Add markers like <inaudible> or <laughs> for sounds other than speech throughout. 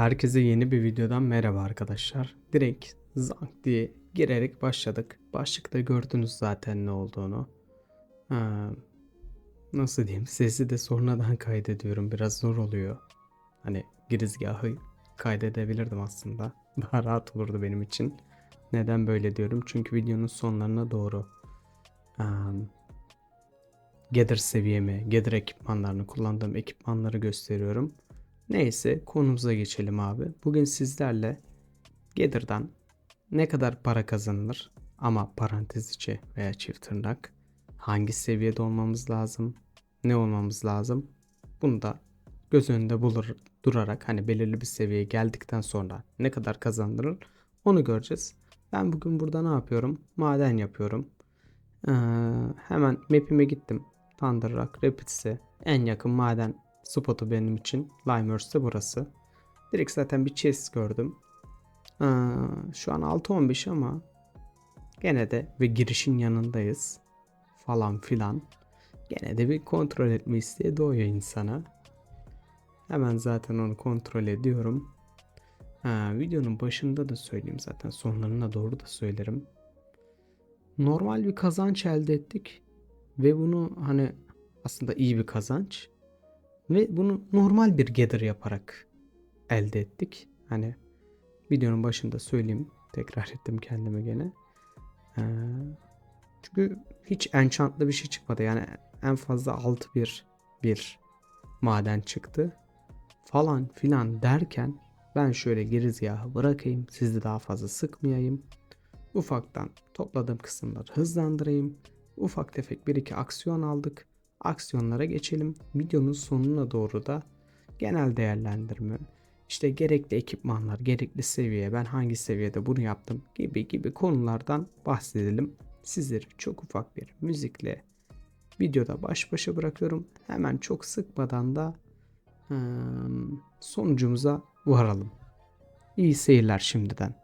Herkese yeni bir videodan merhaba arkadaşlar. Direkt zank diye girerek başladık. Başlıkta gördünüz zaten ne olduğunu. Ha, nasıl diyeyim sesi de sonradan kaydediyorum. Biraz zor oluyor. Hani girizgahı kaydedebilirdim aslında. <laughs> Daha rahat olurdu benim için. Neden böyle diyorum? Çünkü videonun sonlarına doğru um, Gather seviyemi, Gather ekipmanlarını, kullandığım ekipmanları gösteriyorum. Neyse konumuza geçelim abi. Bugün sizlerle Gather'dan ne kadar para kazanılır ama parantez içi veya çift tırnak hangi seviyede olmamız lazım, ne olmamız lazım bunu da göz önünde bulur, durarak hani belirli bir seviyeye geldikten sonra ne kadar kazandırır onu göreceğiz. Ben bugün burada ne yapıyorum? Maden yapıyorum. Ee, hemen map'ime gittim. Thunder Rock Rapids'e en yakın maden spotu benim için. Limehurst'te burası. Direkt zaten bir chest gördüm. Ee, şu an 6.15 ama gene de ve girişin yanındayız. Falan filan. Gene de bir kontrol etme isteği doğuyor insana. Hemen zaten onu kontrol ediyorum. Ha, videonun başında da söyleyeyim zaten sonlarına doğru da söylerim. Normal bir kazanç elde ettik ve bunu hani aslında iyi bir kazanç ve bunu normal bir gather yaparak elde ettik. Hani videonun başında söyleyeyim tekrar ettim kendime gene. Ee, çünkü hiç enchantlı bir şey çıkmadı yani en fazla 6 bir bir maden çıktı falan filan derken ben şöyle girizgahı bırakayım. Sizi daha fazla sıkmayayım. Ufaktan topladığım kısımları hızlandırayım. Ufak tefek bir iki aksiyon aldık. Aksiyonlara geçelim. Videonun sonuna doğru da genel değerlendirme, işte gerekli ekipmanlar, gerekli seviye, ben hangi seviyede bunu yaptım gibi gibi konulardan bahsedelim. Sizleri çok ufak bir müzikle videoda baş başa bırakıyorum. Hemen çok sıkmadan da hmm, sonucumuza varalım. İyi seyirler şimdiden.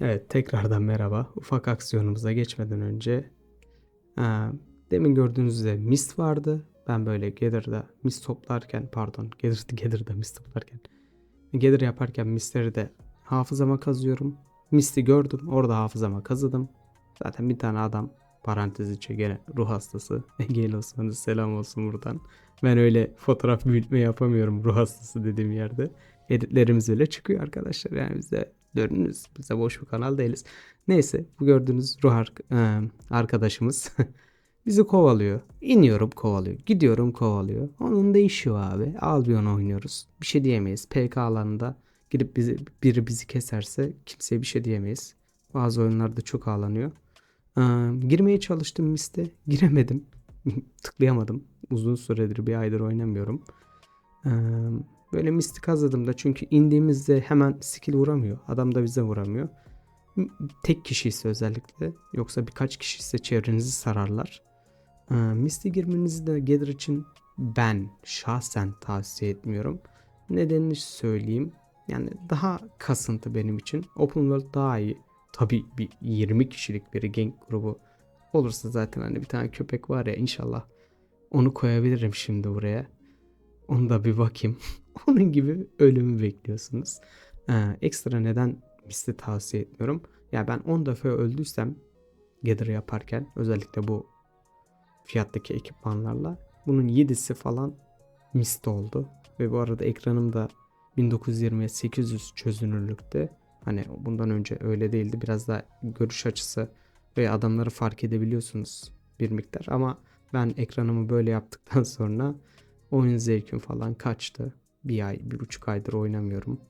Evet tekrardan merhaba. Ufak aksiyonumuza geçmeden önce aa, demin gördüğünüz üzere mist vardı. Ben böyle Gather'da mist toplarken pardon Gather, <laughs> Gather'da mist toplarken Gather yaparken mistleri de hafızama kazıyorum. Mist'i gördüm orada hafızama kazıdım. Zaten bir tane adam parantez içi gene ruh hastası. <laughs> Ege'li olsun selam olsun buradan. Ben öyle fotoğraf büyütme yapamıyorum ruh hastası dediğim yerde. Editlerimiz öyle çıkıyor arkadaşlar. Yani bizde dönünüz. Biz de boş bir kanal değiliz. Neyse bu gördüğünüz ruh e, arkadaşımız <laughs> bizi kovalıyor. İniyorum kovalıyor. Gidiyorum kovalıyor. Onun da işi o abi. Albion oynuyoruz. Bir şey diyemeyiz. PK alanında girip bizi, biri bizi keserse kimseye bir şey diyemeyiz. Bazı oyunlarda çok ağlanıyor. Ee, girmeye çalıştım Mist'e. <laughs> Giremedim. <laughs> Tıklayamadım. Uzun süredir bir aydır oynamıyorum. Ee, Böyle mistik hazırladım da çünkü indiğimizde hemen skill vuramıyor. Adam da bize vuramıyor. Tek kişi ise özellikle yoksa birkaç kişi ise çevrenizi sararlar. Ee, Misty girmenizi de Gather için ben şahsen tavsiye etmiyorum. Nedenini söyleyeyim. Yani daha kasıntı benim için. Open World daha iyi. Tabi bir 20 kişilik bir gang grubu olursa zaten hani bir tane köpek var ya inşallah onu koyabilirim şimdi buraya. Onu da bir bakayım. <laughs> <laughs> Onun gibi ölümü bekliyorsunuz. Ee, ekstra neden misli tavsiye etmiyorum. Ya ben 10 defa öldüysem Gather yaparken özellikle bu fiyattaki ekipmanlarla bunun 7'si falan mist oldu. Ve bu arada ekranım da 1920'ye 800 çözünürlükte. Hani bundan önce öyle değildi. Biraz daha görüş açısı ve adamları fark edebiliyorsunuz bir miktar. Ama ben ekranımı böyle yaptıktan <laughs> sonra oyun zevkim falan kaçtı. Bir ay, bir buçuk aydır oynamıyorum.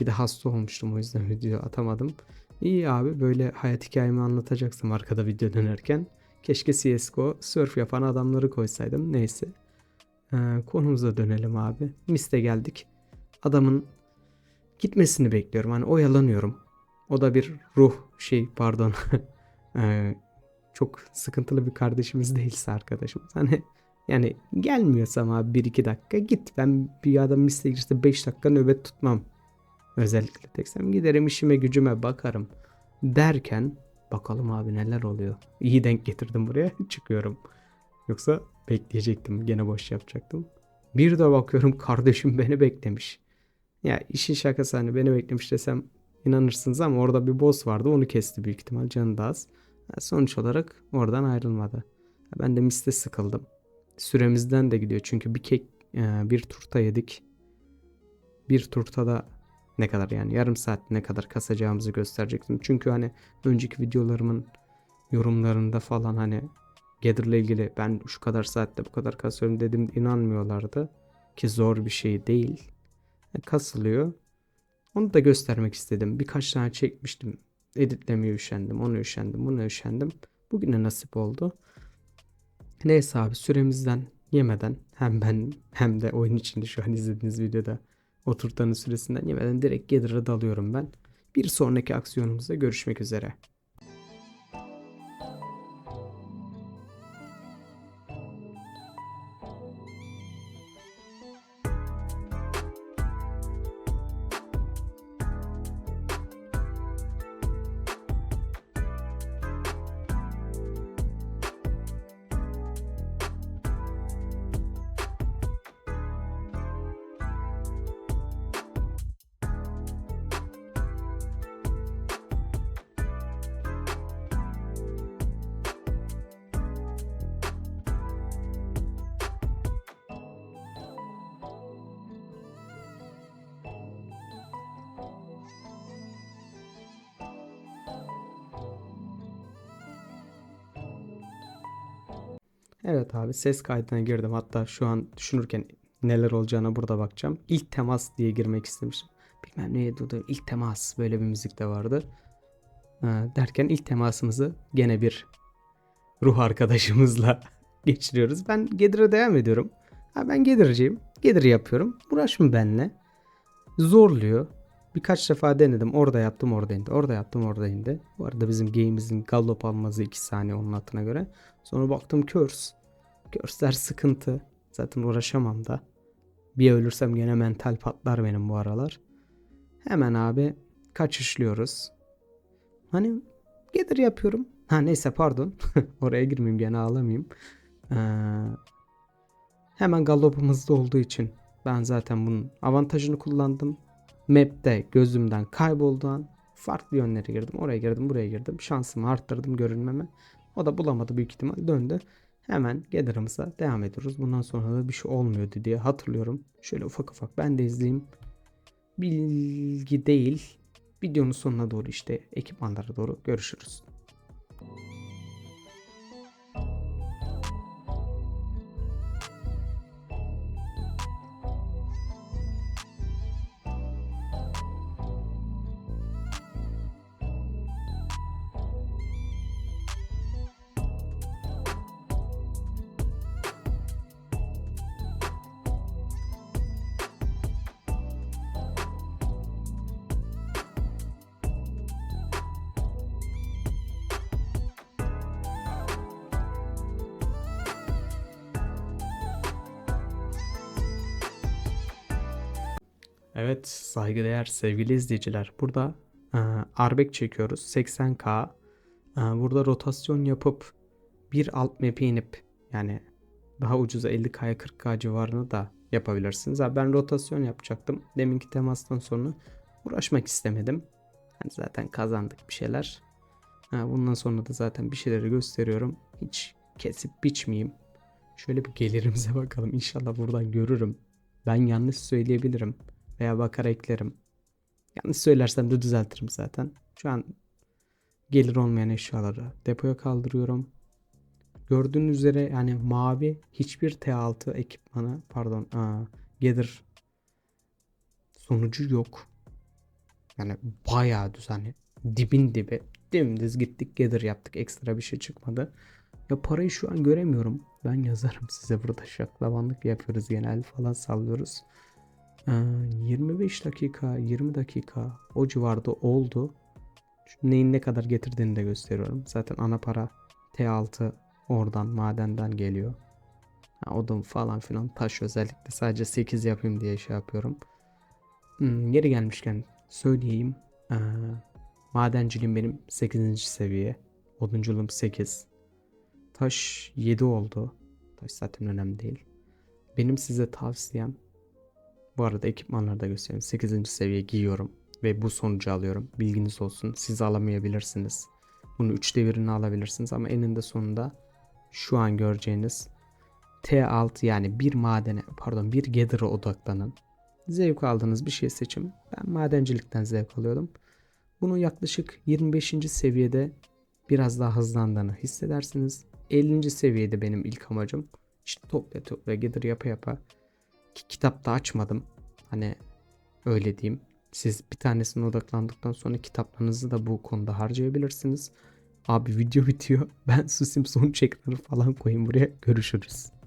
Bir de hasta olmuştum o yüzden <laughs> video atamadım. İyi abi böyle hayat hikayemi anlatacaksam arkada video dönerken. Keşke CSGO surf yapan adamları koysaydım. Neyse. Ee, konumuza dönelim abi. Miste geldik. Adamın gitmesini bekliyorum. Hani oyalanıyorum. O da bir ruh şey pardon. <laughs> Ee, çok sıkıntılı bir kardeşimiz değilse arkadaşımız. Hani yani gelmiyorsam abi 1-2 dakika git. Ben bir adam miste girse 5 dakika nöbet tutmam. Özellikle teksem giderim işime gücüme bakarım. Derken bakalım abi neler oluyor. İyi denk getirdim buraya <laughs> çıkıyorum. Yoksa bekleyecektim gene boş yapacaktım. Bir de bakıyorum kardeşim beni beklemiş. Ya işin şakası hani beni beklemiş desem inanırsınız ama orada bir boss vardı onu kesti büyük ihtimal canı da az. Sonuç olarak oradan ayrılmadı. Ben de miste sıkıldım. Süremizden de gidiyor çünkü bir kek e, bir turta yedik. Bir turta da ne kadar yani yarım saat ne kadar kasacağımızı gösterecektim. Çünkü hani önceki videolarımın yorumlarında falan hani Gather'la ilgili ben şu kadar saatte bu kadar kasıyorum dedim inanmıyorlardı. Ki zor bir şey değil. E, kasılıyor. Onu da göstermek istedim. Birkaç tane çekmiştim. Editlemeye üşendim. Onu üşendim. Bunu üşendim. Bugüne nasip oldu. Neyse abi süremizden yemeden hem ben hem de oyun içinde şu an izlediğiniz videoda oturtanın süresinden yemeden direkt Gather'a dalıyorum ben. Bir sonraki aksiyonumuzda görüşmek üzere. Evet abi ses kaydına girdim. Hatta şu an düşünürken neler olacağına burada bakacağım. İlk temas diye girmek istemiştim. Bilmem neye durdu. İlk temas böyle bir müzik de vardı. Derken ilk temasımızı gene bir ruh arkadaşımızla <laughs> geçiriyoruz. Ben Gedir'e devam ediyorum. Ha, ben Gedir'ciyim. Gedir yapıyorum. Uğraşma benle. Zorluyor. Birkaç defa denedim. Orada yaptım orada indi. Orada yaptım orada indi. Bu arada bizim game'imizin gallop alması 2 saniye onun hatına göre. Sonra baktım Curse. Curse'ler sıkıntı. Zaten uğraşamam da. Bir ölürsem gene mental patlar benim bu aralar. Hemen abi kaçışlıyoruz. Hani gelir yapıyorum. Ha neyse pardon. <laughs> Oraya girmeyeyim gene ağlamayayım. Ee, hemen gallopumuzda olduğu için ben zaten bunun avantajını kullandım. Map'te gözümden kaybolduğu an farklı yönlere girdim. Oraya girdim, buraya girdim. Şansımı arttırdım görünmeme. O da bulamadı büyük ihtimal döndü. Hemen Gather'ımıza devam ediyoruz. Bundan sonra da bir şey olmuyordu diye hatırlıyorum. Şöyle ufak ufak ben de izleyeyim. Bilgi değil. Videonun sonuna doğru işte ekipmanlara doğru görüşürüz. Evet saygıdeğer sevgili izleyiciler burada e, Arbek çekiyoruz 80k e, burada rotasyon yapıp bir alt map'e inip yani daha ucuza 50k'ya 40k civarını da yapabilirsiniz. Abi ben rotasyon yapacaktım. Deminki temastan sonra uğraşmak istemedim. Yani zaten kazandık bir şeyler. Ha, bundan sonra da zaten bir şeyleri gösteriyorum. Hiç kesip biçmeyeyim. Şöyle bir gelirimize <laughs> bakalım. İnşallah buradan görürüm. Ben yanlış söyleyebilirim. Veya bakar eklerim. Yanlış söylersem de düzeltirim zaten. Şu an gelir olmayan eşyaları depoya kaldırıyorum. Gördüğünüz üzere yani mavi hiçbir T6 ekipmanı pardon aa, gelir sonucu yok. Yani bayağı düz hani dibin dibi dümdüz gittik gelir yaptık ekstra bir şey çıkmadı. Ya parayı şu an göremiyorum. Ben yazarım size burada şaklabanlık yapıyoruz genel falan sallıyoruz. Ee, 25 dakika 20 dakika o civarda oldu. Neyin ne kadar getirdiğini de gösteriyorum. Zaten ana para T6 oradan madenden geliyor. Ha, odun falan filan taş özellikle sadece 8 yapayım diye şey yapıyorum. Hmm, yeri gelmişken söyleyeyim. Ee, madenciliğim benim 8. seviye. Odunculuğum 8. Taş 7 oldu. Taş zaten önemli değil. Benim size tavsiyem bu arada ekipmanları da göstereyim. 8. seviye giyiyorum ve bu sonucu alıyorum. Bilginiz olsun. Siz alamayabilirsiniz. Bunu 3'te birini alabilirsiniz ama eninde sonunda şu an göreceğiniz T6 yani bir madene pardon bir gather'a odaklanın. Zevk aldığınız bir şey seçin. Ben madencilikten zevk alıyordum. Bunu yaklaşık 25. seviyede biraz daha hızlandığını hissedersiniz. 50. seviyede benim ilk amacım. İşte topla topla gather yapa yapa ki kitap da açmadım. Hani öyle diyeyim. Siz bir tanesine odaklandıktan sonra kitaplarınızı da bu konuda harcayabilirsiniz. Abi video bitiyor. <laughs> Ben susayım sonuç ekranı falan koyayım buraya. Görüşürüz.